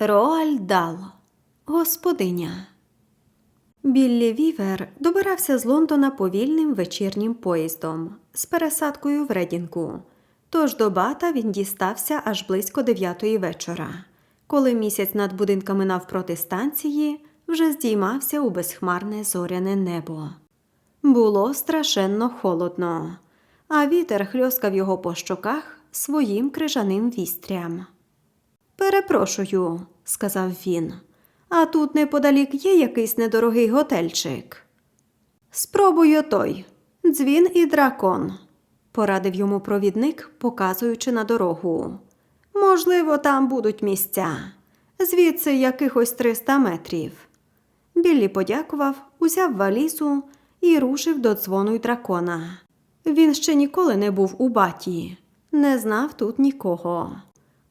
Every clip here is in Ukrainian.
Роальд Дал, господиня. Біллі Вівер добирався з Лондона повільним вечірнім поїздом з пересадкою в Редінку. Тож до бата він дістався аж близько дев'ятої вечора, коли місяць над будинками навпроти станції вже здіймався у безхмарне зоряне небо. Було страшенно холодно, а вітер хльоскав його по щоках своїм крижаним вістрям. Перепрошую, сказав він. А тут неподалік є якийсь недорогий готельчик. Спробуй той. Дзвін і дракон, порадив йому провідник, показуючи на дорогу. Можливо, там будуть місця. Звідси якихось 300 метрів. Біллі подякував, узяв валізу і рушив до дзвону й дракона. Він ще ніколи не був у баті, не знав тут нікого.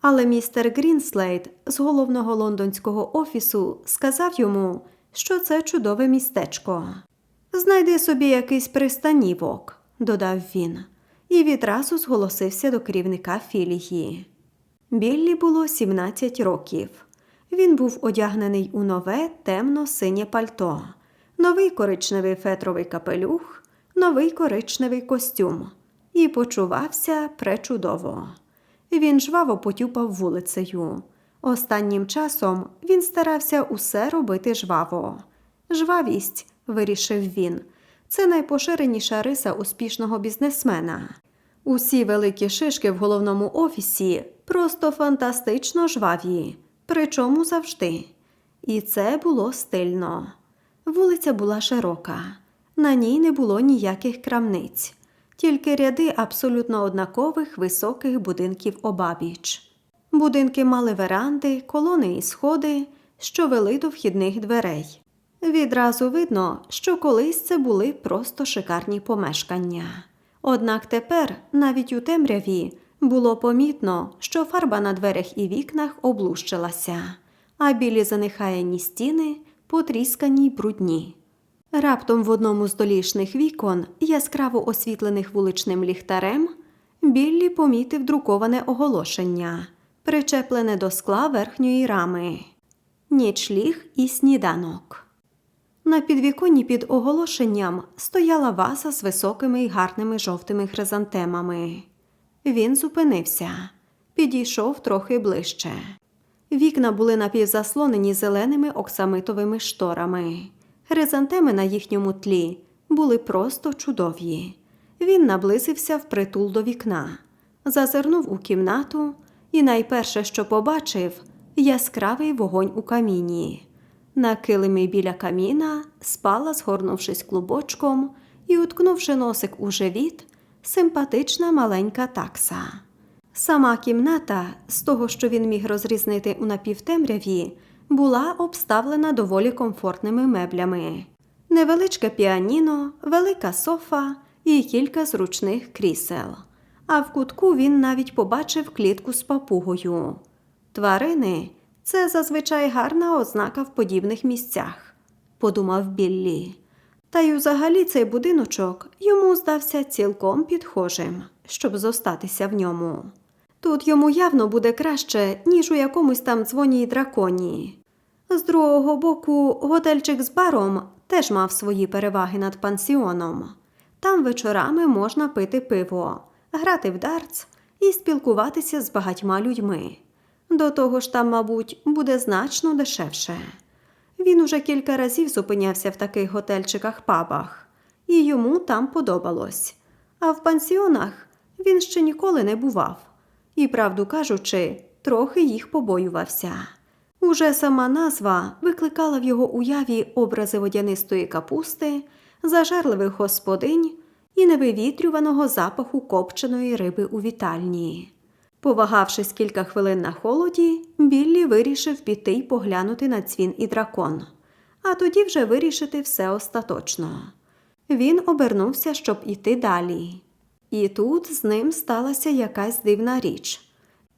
Але містер Грінслейд з головного лондонського офісу сказав йому, що це чудове містечко. Знайди собі якийсь пристанівок, додав він, і відразу зголосився до керівника філії. Біллі було 17 років. Він був одягнений у нове темно-синє пальто, новий коричневий фетровий капелюх, новий коричневий костюм і почувався пречудово. Він жваво потюпав вулицею. Останнім часом він старався усе робити жваво. Жвавість, вирішив він, це найпоширеніша риса успішного бізнесмена. Усі великі шишки в головному офісі просто фантастично жваві, причому завжди. І це було стильно. Вулиця була широка, на ній не було ніяких крамниць тільки ряди абсолютно однакових високих будинків обабіч. Будинки мали веранди, колони і сходи, що вели до вхідних дверей. Відразу видно, що колись це були просто шикарні помешкання. Однак тепер, навіть у темряві, було помітно, що фарба на дверях і вікнах облущилася, а білі занехаяні стіни потріскані й брудні. Раптом в одному з долішних вікон, яскраво освітлених вуличним ліхтарем, Біллі помітив друковане оголошення, причеплене до скла верхньої рами. Нічліг і сніданок. На підвіконні під оголошенням стояла ваза з високими й гарними жовтими хризантемами. Він зупинився, підійшов трохи ближче. Вікна були напівзаслонені зеленими оксамитовими шторами. Хризантеми на їхньому тлі були просто чудові. Він наблизився впритул до вікна, зазирнув у кімнату і найперше, що побачив, яскравий вогонь у каміні. На килимі біля каміна спала, згорнувшись клубочком і, уткнувши носик у живіт, симпатична маленька такса. Сама кімната, з того, що він міг розрізнити у напівтемряві, була обставлена доволі комфортними меблями. Невеличке піаніно, велика софа і кілька зручних крісел. А в кутку він навіть побачив клітку з папугою. Тварини це зазвичай гарна ознака в подібних місцях, подумав Біллі. Та й взагалі цей будиночок йому здався цілком підхожим, щоб зостатися в ньому. Тут йому явно буде краще, ніж у якомусь там дзвоні й драконі. З другого боку, готельчик з баром теж мав свої переваги над пансіоном. Там вечорами можна пити пиво, грати в дартс і спілкуватися з багатьма людьми. До того ж там, мабуть, буде значно дешевше. Він уже кілька разів зупинявся в таких готельчиках пабах, і йому там подобалось. А в пансіонах він ще ніколи не бував і, правду кажучи, трохи їх побоювався. Уже сама назва викликала в його уяві образи водянистої капусти, зажерливих господинь і невивітрюваного запаху копченої риби у вітальні. Повагавшись кілька хвилин на холоді, Біллі вирішив піти й поглянути на цвін і дракон, а тоді вже вирішити все остаточно. Він обернувся, щоб іти далі. І тут з ним сталася якась дивна річ.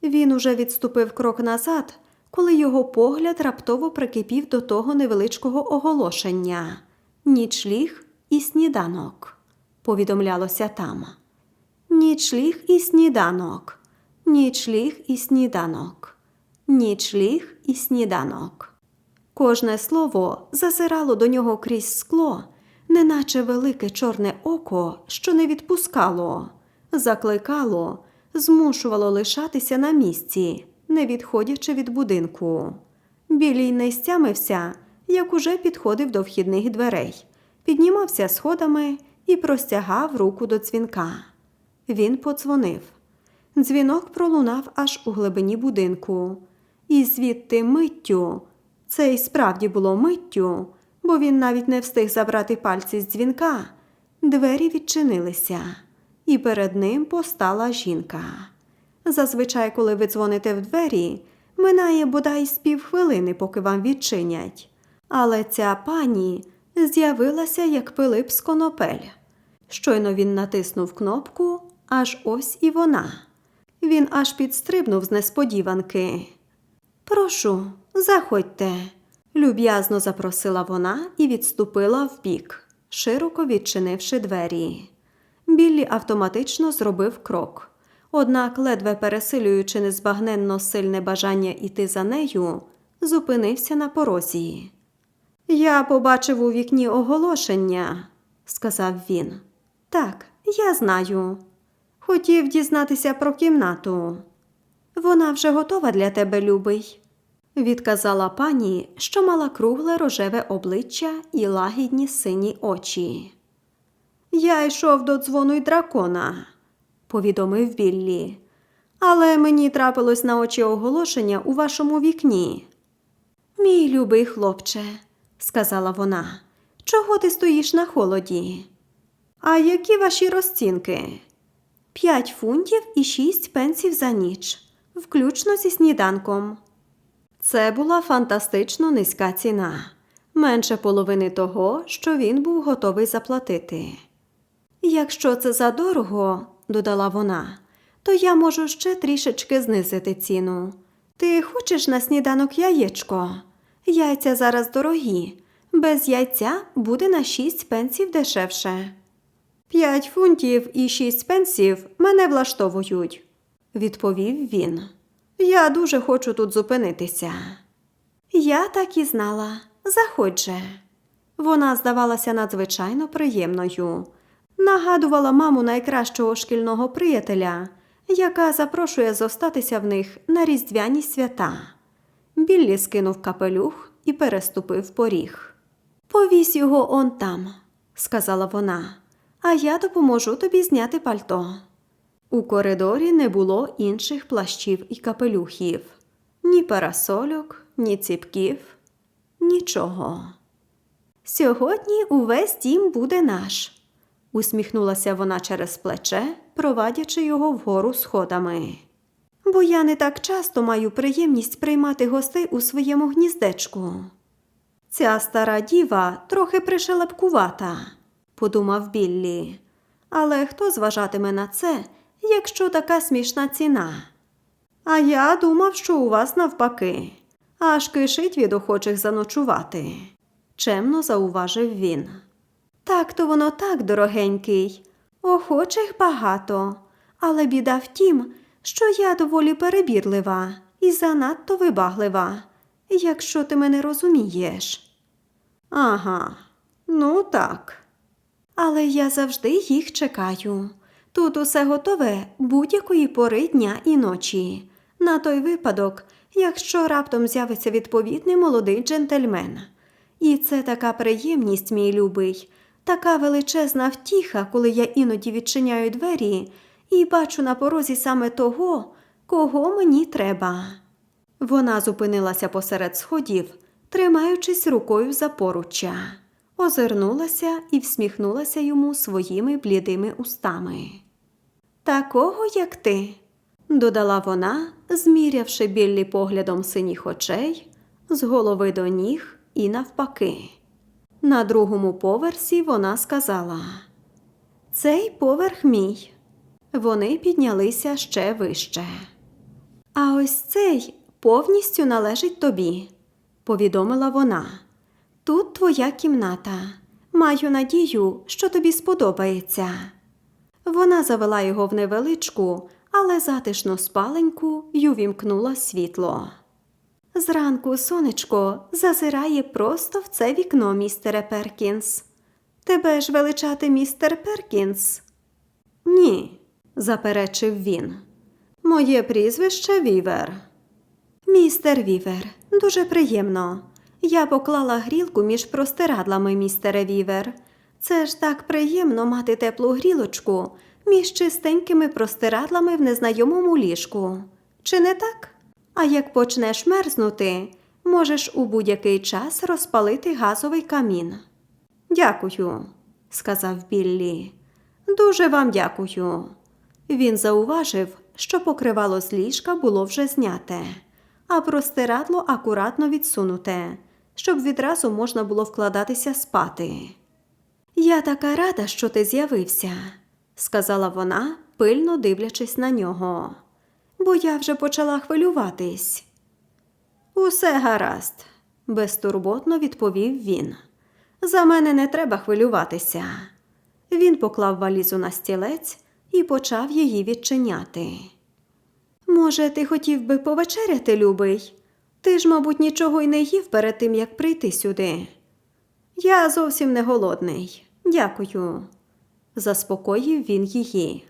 Він уже відступив крок назад, коли його погляд раптово прикипів до того невеличкого оголошення Нічліг і сніданок, повідомлялося там. Нічліг і сніданок, нічліг і сніданок, нічліг і сніданок. Кожне слово зазирало до нього крізь скло, неначе велике чорне око, що не відпускало, закликало, змушувало лишатися на місці, не відходячи від будинку. Білій не стямився, як уже підходив до вхідних дверей, піднімався сходами і простягав руку до дзвінка. Він подзвонив. Дзвінок пролунав аж у глибині будинку, і звідти миттю, це й справді було миттю, бо він навіть не встиг забрати пальці з дзвінка. Двері відчинилися, і перед ним постала жінка. Зазвичай, коли ви дзвоните в двері, минає бодай з півхвилини, поки вам відчинять. Але ця пані з'явилася як Пилип з конопель. Щойно він натиснув кнопку, аж ось і вона. Він аж підстрибнув з несподіванки. Прошу, заходьте, люб'язно запросила вона і відступила вбік, широко відчинивши двері. Біллі автоматично зробив крок. Однак, ледве пересилюючи незбагненно сильне бажання йти за нею, зупинився на порозі. Я побачив у вікні оголошення, сказав він. Так, я знаю. Хотів дізнатися про кімнату. Вона вже готова для тебе, любий, відказала пані, що мала кругле рожеве обличчя і лагідні сині очі. Я йшов до дзвону й дракона, повідомив Біллі. Але мені трапилось на очі оголошення у вашому вікні. Мій любий хлопче, сказала вона, чого ти стоїш на холоді? А які ваші розцінки? П'ять фунтів і шість пенсів за ніч, включно зі сніданком. Це була фантастично низька ціна, менше половини того, що він був готовий заплатити. Якщо це задорого, додала вона, то я можу ще трішечки знизити ціну. Ти хочеш на сніданок яєчко? Яйця зараз дорогі. Без яйця буде на шість пенсів дешевше. П'ять фунтів і шість пенсів мене влаштовують, відповів він. Я дуже хочу тут зупинитися. Я так і знала. Заходь же. Вона здавалася надзвичайно приємною. Нагадувала маму найкращого шкільного приятеля, яка запрошує зостатися в них на різдвяні свята. Біллі скинув капелюх і переступив поріг. Повісь його он там, сказала вона, а я допоможу тобі зняти пальто. У коридорі не було інших плащів і капелюхів, ні парасольок, ні ціпків, нічого. Сьогодні увесь дім буде наш, усміхнулася вона через плече, провадячи його вгору сходами. Бо я не так часто маю приємність приймати гостей у своєму гніздечку. Ця стара діва трохи пришелепкувата, подумав Біллі. Але хто зважатиме на це, якщо така смішна ціна? А я думав, що у вас навпаки, аж кишить від охочих заночувати, чемно зауважив він. Так то воно так, дорогенький, охочих багато, але біда в тім, що я доволі перебірлива і занадто вибаглива, якщо ти мене розумієш. Ага, ну так. Але я завжди їх чекаю. Тут усе готове будь-якої пори дня і ночі. На той випадок, якщо раптом з'явиться відповідний молодий джентльмен. І це така приємність, мій любий, така величезна втіха, коли я іноді відчиняю двері і бачу на порозі саме того, кого мені треба. Вона зупинилася посеред сходів, тримаючись рукою за поруччя, озирнулася і всміхнулася йому своїми блідими устами. Такого, як ти, додала вона, змірявши біллі поглядом синіх очей, з голови до ніг і навпаки. На другому поверсі вона сказала: Цей поверх мій. Вони піднялися ще вище. А ось цей повністю належить тобі, повідомила вона. Тут твоя кімната. Маю надію, що тобі сподобається. Вона завела його в невеличку, але затишну спаленьку й увімкнула світло. Зранку сонечко зазирає просто в це вікно, містере Перкінс. Тебе ж величати містер Перкінс? Ні, заперечив він. Моє прізвище Вівер. Містер Вівер, дуже приємно. Я поклала грілку між простирадлами, містере Вівер. Це ж так приємно мати теплу грілочку між чистенькими простирадлами в незнайомому ліжку. Чи не так? А як почнеш мерзнути, можеш у будь-який час розпалити газовий камін. Дякую, сказав Біллі. Дуже вам дякую. Він зауважив, що покривало з ліжка було вже зняте, а простирадло акуратно відсунуте, щоб відразу можна було вкладатися спати. Я така рада, що ти з'явився, сказала вона, пильно дивлячись на нього, бо я вже почала хвилюватись. Усе гаразд, безтурботно відповів він. За мене не треба хвилюватися. Він поклав валізу на стілець і почав її відчиняти. Може, ти хотів би повечеряти, любий? Ти ж, мабуть, нічого й не їв перед тим, як прийти сюди. Я зовсім не голодний. Дякую. Заспокоїв він її.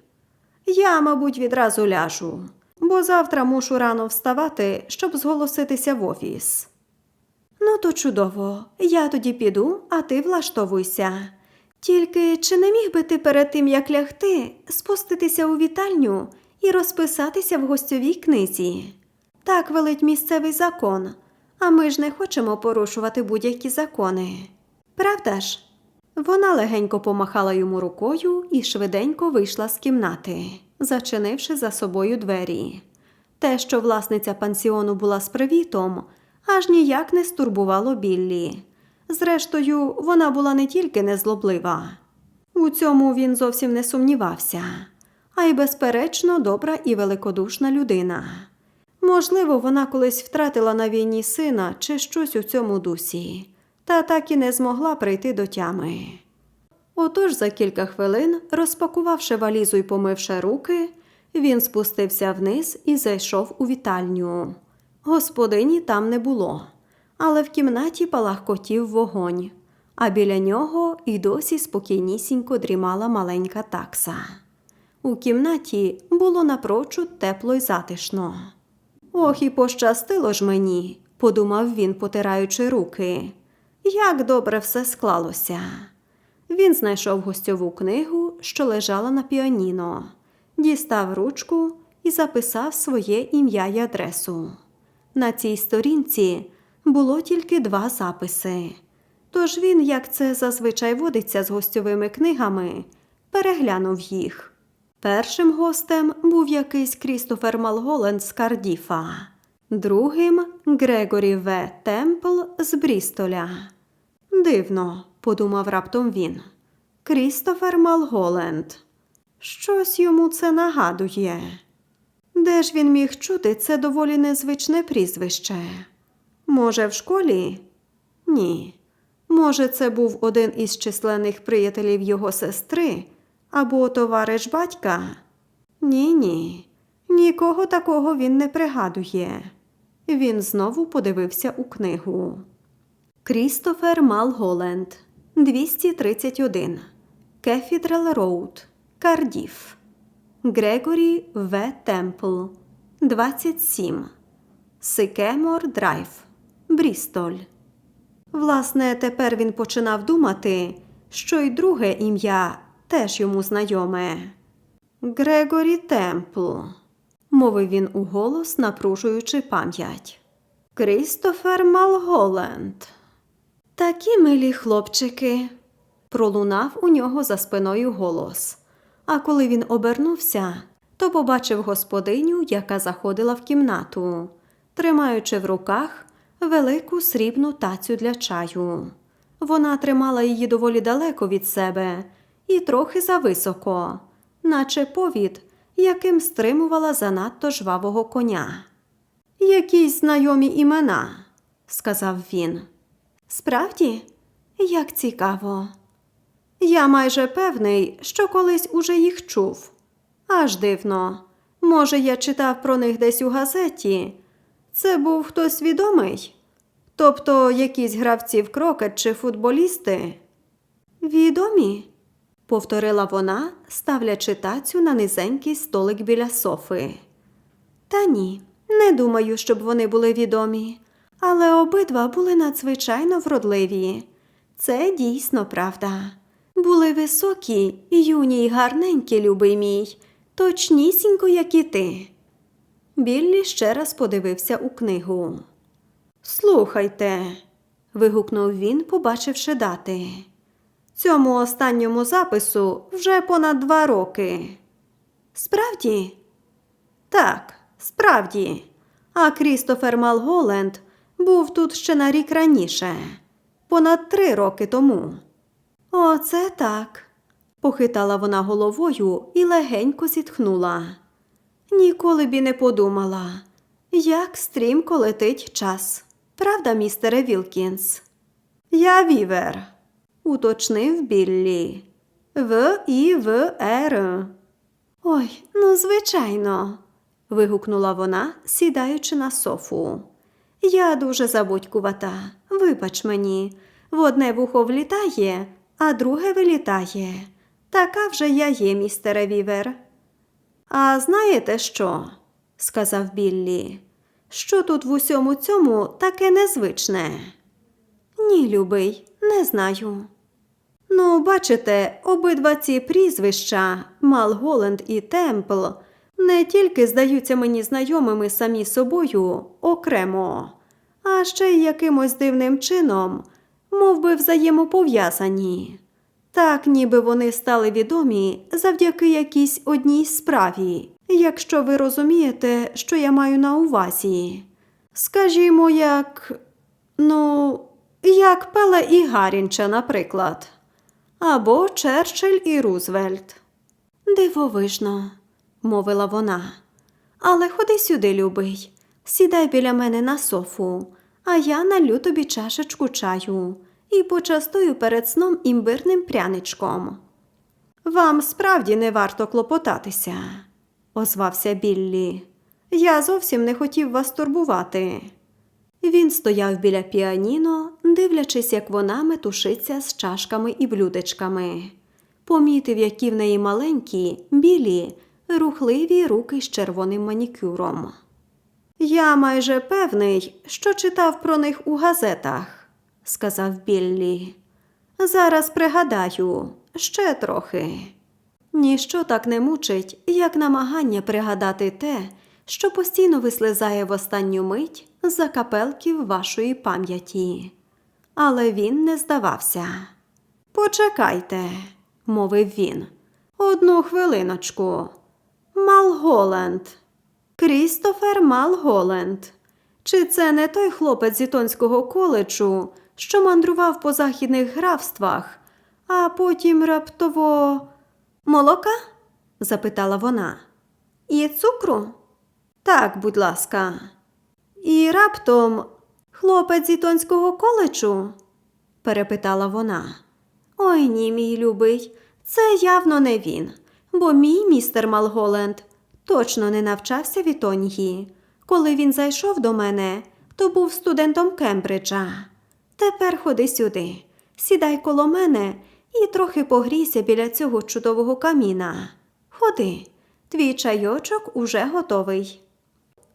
Я, мабуть, відразу ляжу, бо завтра мушу рано вставати, щоб зголоситися в офіс. Ну, то чудово. Я тоді піду, а ти влаштовуйся. Тільки чи не міг би ти перед тим, як лягти, спуститися у вітальню і розписатися в гостьовій книзі? Так велить місцевий закон, а ми ж не хочемо порушувати будь-які закони. Правда ж? Вона легенько помахала йому рукою і швиденько вийшла з кімнати, зачинивши за собою двері. Те, що власниця пансіону була з привітом, аж ніяк не стурбувало Біллі. Зрештою, вона була не тільки незлоблива. У цьому він зовсім не сумнівався, а й, безперечно, добра і великодушна людина. Можливо, вона колись втратила на війні сина чи щось у цьому дусі, та так і не змогла прийти до тями. Отож за кілька хвилин, розпакувавши валізу і помивши руки, він спустився вниз і зайшов у вітальню. Господині там не було, але в кімнаті палахкотів вогонь, а біля нього і досі спокійнісінько дрімала маленька такса. У кімнаті було напрочуд тепло й затишно. Ох, і пощастило ж мені, подумав він, потираючи руки. Як добре все склалося. Він знайшов гостьову книгу, що лежала на піаніно, дістав ручку і записав своє ім'я й адресу. На цій сторінці було тільки два записи. Тож він, як це зазвичай водиться з гостьовими книгами, переглянув їх. Першим гостем був якийсь Крістофер Малголенд з Кардіфа, другим Грегорі В. Темпл з Брістоля. Дивно, подумав раптом він. Крістофер Малголенд. Щось йому це нагадує. Де ж він міг чути це доволі незвичне прізвище? Може, в школі? Ні. Може, це був один із численних приятелів його сестри або товариш батька? Ні, ні. Нікого такого він не пригадує. Він знову подивився у книгу. Крістофер Малголенд, 231. Кефідрал Роуд, Кардіф. Грегорі В. Темпл, 27. Сикемор Драйв, Брістоль. Власне, тепер він починав думати, що й друге ім'я теж йому знайоме. Грегорі Темпл, мовив він уголос, напружуючи пам'ять. Крістофер Малголенд. Такі милі хлопчики. Пролунав у нього за спиною голос. А коли він обернувся, то побачив господиню, яка заходила в кімнату, тримаючи в руках велику срібну тацю для чаю. Вона тримала її доволі далеко від себе і трохи зависоко, наче повід, яким стримувала занадто жвавого коня. Якісь знайомі імена, сказав він. Справді, як цікаво. Я майже певний, що колись уже їх чув. Аж дивно. Може, я читав про них десь у газеті. Це був хтось відомий? Тобто якісь гравці в крокет чи футболісти? Відомі? Повторила вона, ставлячи тацю на низенький столик біля софи. Та ні, не думаю, щоб вони були відомі, але обидва були надзвичайно вродливі. Це дійсно правда. Були високі, юні й гарненькі, любий мій, точнісінько, як і ти. Біллі ще раз подивився у книгу. Слухайте, вигукнув він, побачивши дати. Цьому останньому запису вже понад два роки. Справді? Так, справді. А Крістофер Малголенд був тут ще на рік раніше, понад три роки тому. Оце так. похитала вона головою і легенько зітхнула. Ніколи б і не подумала, як стрімко летить час. Правда, містере Вілкінс? Я вівер, уточнив Біллі. В і В Р. Ой, ну, звичайно, вигукнула вона, сідаючи на софу. Я дуже забудькувата. Вибач мені, в одне вухо влітає, а друге вилітає. Така вже я є, містере Вівер. А знаєте що? сказав Біллі. Що тут в усьому цьому таке незвичне? Ні, любий, не знаю. Ну, бачите, обидва ці прізвища, Малголенд і Темпл, не тільки здаються мені знайомими самі собою окремо, а ще й якимось дивним чином, мов би взаємопов'язані. Так, ніби вони стали відомі завдяки якійсь одній справі, якщо ви розумієте, що я маю на увазі. Скажімо, як. ну, як Пеле і Гарінча, наприклад, або Черчилль і Рузвельт. Дивовижно, мовила вона. Але ходи сюди, любий, сідай біля мене на софу, а я налю тобі чашечку чаю і почастую перед сном імбирним пряничком. Вам справді не варто клопотатися, озвався Біллі. Я зовсім не хотів вас турбувати. Він стояв біля піаніно, дивлячись, як вона метушиться з чашками і блюдечками. Помітив, які в неї маленькі, білі, рухливі руки з червоним манікюром. Я майже певний, що читав про них у газетах, сказав Біллі. Зараз пригадаю, ще трохи. Ніщо так не мучить, як намагання пригадати те, що постійно вислизає в останню мить за капелків вашої пам'яті. Але він не здавався. Почекайте, мовив він. Одну хвилиночку. Малголенд. Крістофер Малголенд. Чи це не той хлопець з Ітонського коледжу, що мандрував по західних графствах, а потім раптово. Молока? запитала вона. І цукру? Так, будь ласка. І раптом хлопець Ітонського коледжу? перепитала вона. Ой ні, мій любий, це явно не він, бо мій містер Малголенд точно не навчався в Ітонії. Коли він зайшов до мене, то був студентом Кембриджа. Тепер ходи сюди, сідай коло мене і трохи погрійся біля цього чудового каміна. Ходи, твій чайочок уже готовий.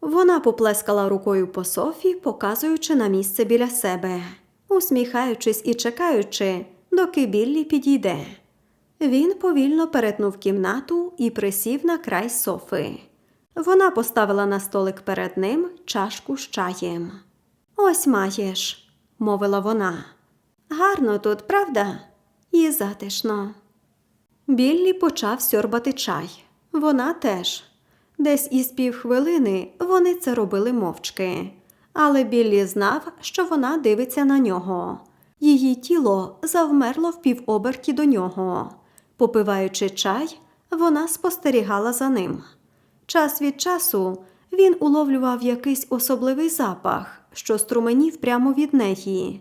Вона поплескала рукою по софі, показуючи на місце біля себе, усміхаючись і чекаючи, доки Біллі підійде. Він повільно перетнув кімнату і присів на край софи. Вона поставила на столик перед ним чашку з чаєм. Ось маєш, мовила вона. Гарно тут, правда? І затишно. Біллі почав сьорбати чай. Вона теж. Десь із півхвилини вони це робили мовчки, але Біллі знав, що вона дивиться на нього. Її тіло завмерло в півоберті до нього. Попиваючи чай, вона спостерігала за ним. Час від часу він уловлював якийсь особливий запах, що струменів прямо від неї.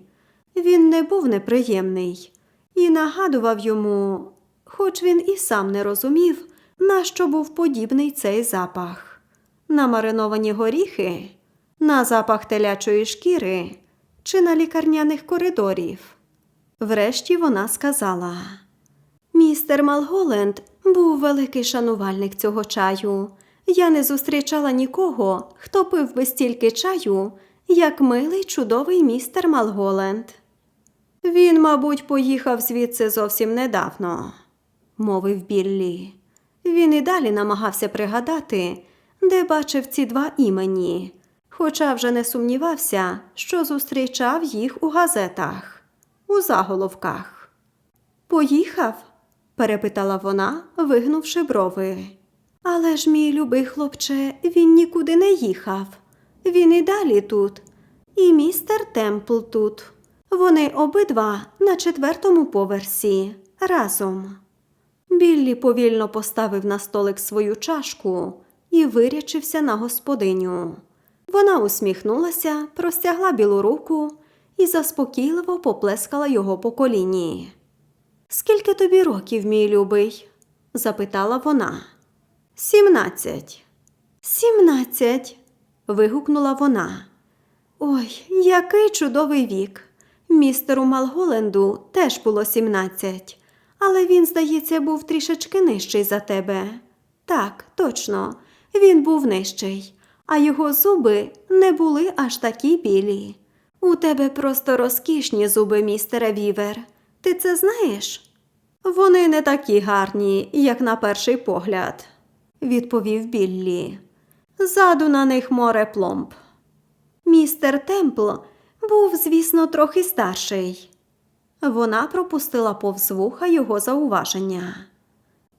Він не був неприємний і нагадував йому, хоч він і сам не розумів, на що був подібний цей запах. На мариновані горіхи? На запах телячої шкіри чи на лікарняних коридорів. Врешті вона сказала. Містер Малголенд був великий шанувальник цього чаю. Я не зустрічала нікого, хто пив би стільки чаю, як милий чудовий містер Малголенд. Він, мабуть, поїхав звідси зовсім недавно, мовив Біллі. Він і далі намагався пригадати, де бачив ці два імені, хоча вже не сумнівався, що зустрічав їх у газетах, у заголовках. Поїхав? перепитала вона, вигнувши брови. Але ж, мій любий хлопче, він нікуди не їхав. Він і далі тут, і містер Темпл тут. Вони обидва на четвертому поверсі разом. Біллі повільно поставив на столик свою чашку і вирячився на господиню. Вона усміхнулася, простягла білу руку і заспокійливо поплескала його по коліні. Скільки тобі років, мій любий? запитала вона. Сімнадцять. Сімнадцять. вигукнула вона. Ой, який чудовий вік. Містеру Малголенду теж було сімнадцять, але він, здається, був трішечки нижчий за тебе. Так, точно, він був нижчий, а його зуби не були аж такі білі. У тебе просто розкішні зуби, містере Вівер. Ти це знаєш? Вони не такі гарні, як на перший погляд, відповів Біллі. Ззаду на них море пломб. Містер Темпл був, звісно, трохи старший. Вона пропустила повз вуха його зауваження.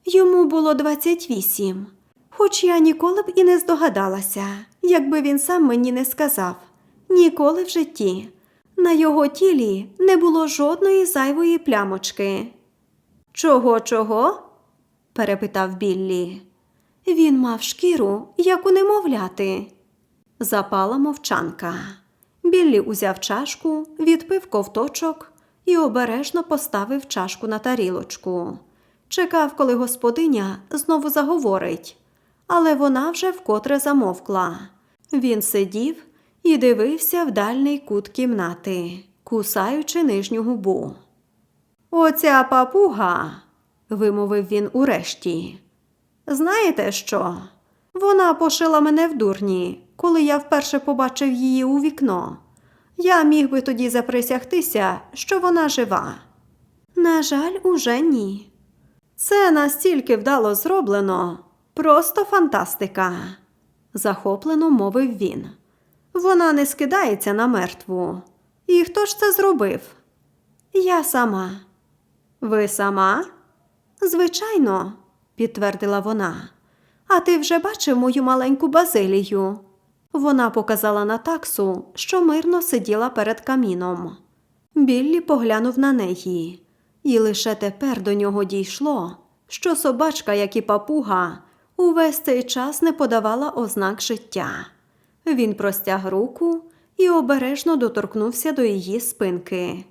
Йому було 28, хоч я ніколи б і не здогадалася, якби він сам мені не сказав. Ніколи в житті. На його тілі не було жодної зайвої плямочки. Чого, чого? перепитав Біллі. Він мав шкіру, як у немовляти. Запала мовчанка. Біллі узяв чашку, відпив ковточок і обережно поставив чашку на тарілочку. Чекав, коли господиня знову заговорить, але вона вже вкотре замовкла. Він сидів і дивився в дальній кут кімнати, кусаючи нижню губу. Оця папуга, вимовив він урешті. Знаєте що? Вона пошила мене в дурні, коли я вперше побачив її у вікно. Я міг би тоді заприсягтися, що вона жива. На жаль, уже ні. Це настільки вдало зроблено, просто фантастика, захоплено мовив він. Вона не скидається на мертву. І хто ж це зробив? Я сама. Ви сама? Звичайно, підтвердила вона. А ти вже бачив мою маленьку базилію? Вона показала на таксу, що мирно сиділа перед каміном. Біллі поглянув на неї, і лише тепер до нього дійшло, що собачка, як і папуга, увесь цей час не подавала ознак життя. Він простяг руку і обережно доторкнувся до її спинки.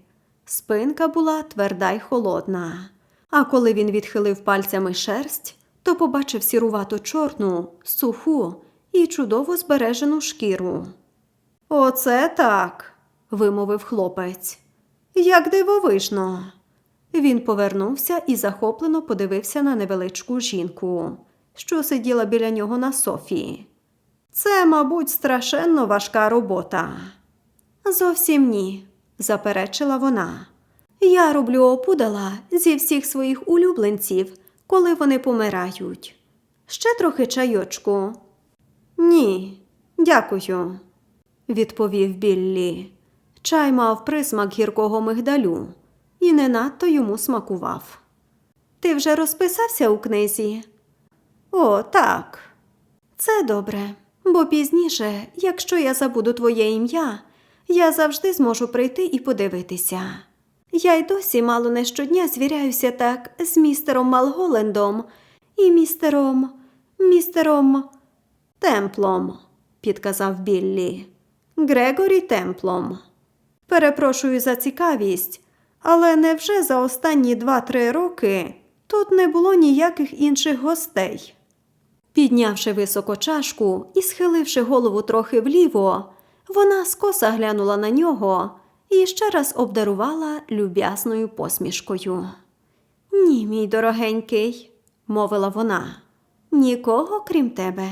Спинка була тверда й холодна, а коли він відхилив пальцями шерсть, то побачив сірувато чорну, суху і чудово збережену шкіру. Оце так, вимовив хлопець. Як дивовижно. Він повернувся і захоплено подивився на невеличку жінку, що сиділа біля нього на софі. Це, мабуть, страшенно важка робота. Зовсім ні, заперечила вона. Я роблю опудала зі всіх своїх улюбленців, коли вони помирають. Ще трохи чайочку. Ні, дякую, відповів Біллі. Чай мав присмак гіркого мигдалю і не надто йому смакував. Ти вже розписався у книзі? О, так. Це добре, бо пізніше, якщо я забуду твоє ім'я, я завжди зможу прийти і подивитися. Я й досі мало не щодня звіряюся так з містером Малголендом і містером. містером Темплом, підказав Біллі. Грегорі Темплом. Перепрошую за цікавість, але невже за останні два-три роки тут не було ніяких інших гостей? Піднявши високо чашку і схиливши голову трохи вліво, Вона скоса глянула на нього і ще раз обдарувала люб'ясною посмішкою. Ні, мій дорогенький, мовила вона, нікого крім тебе.